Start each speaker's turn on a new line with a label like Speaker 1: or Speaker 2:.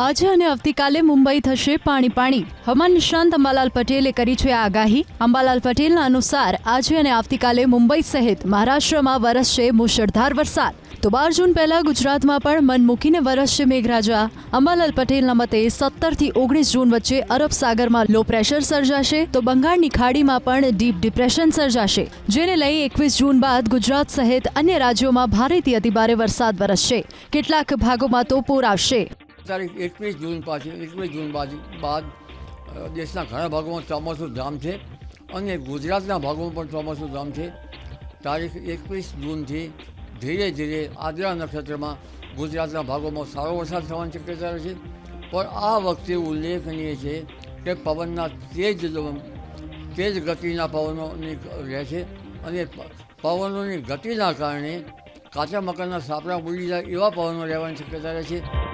Speaker 1: આજે અને આવતીકાલે મુંબઈ થશે પાણી પાણી. હવામાન નિષ્ણાંત અંબાલાલ પટેલે કરી છે આગાહી. અંબાલાલ પટેલના અનુસાર આજે અને આવતીકાલે મુંબઈ સહિત મહારાષ્ટ્રમાં વરસશે મુશળધાર વરસાદ. તો બાર જૂન પહેલા ગુજરાતમાં પણ મન મૂકીને વરસશે મેઘરાજા. અંબાલાલ પટેલના મતે સત્તરથી ઓગણીસ જૂન વચ્ચે અરબ સાગરમાં લો પ્રેશર સર્જાશે. તો બંગાળની ખાડીમાં પણ ડીપ ડિપ્રેશન સર્જાશે. જેને લઈ એકવીસ જૂન બાદ ગુજરાત સહિત અન્ય રાજ્યોમાં ભારેથી અતિભારે વરસાદ વરસશે. કેટલાક ભાગોમાં તો પૂર આવશે.
Speaker 2: તારીખ એકવીસ જૂન પાછી, એકવીસ જૂન બાદ બાદ દેશના ઘણા ભાગોમાં ચોમાસું ધામ છે અને ગુજરાતના ભાગોમાં પણ ચોમાસું ધામ છે. તારીખ એકવીસ જૂનથી ધીરે ધીરે આદ્રા નક્ષત્રમાં ગુજરાતના ભાગોમાં સારો વરસાદ થવાની શક્યતા રહે છે. પણ આ વખતે ઉલ્લેખનીય છે કે પવનના તેજ તેજ ગતિના પવનોની રહે છે અને પવનોની ગતિના કારણે કાચા મકાનના સાપડા ઉડી જાય એવા પવનો રહેવાની શક્યતા રહે છે.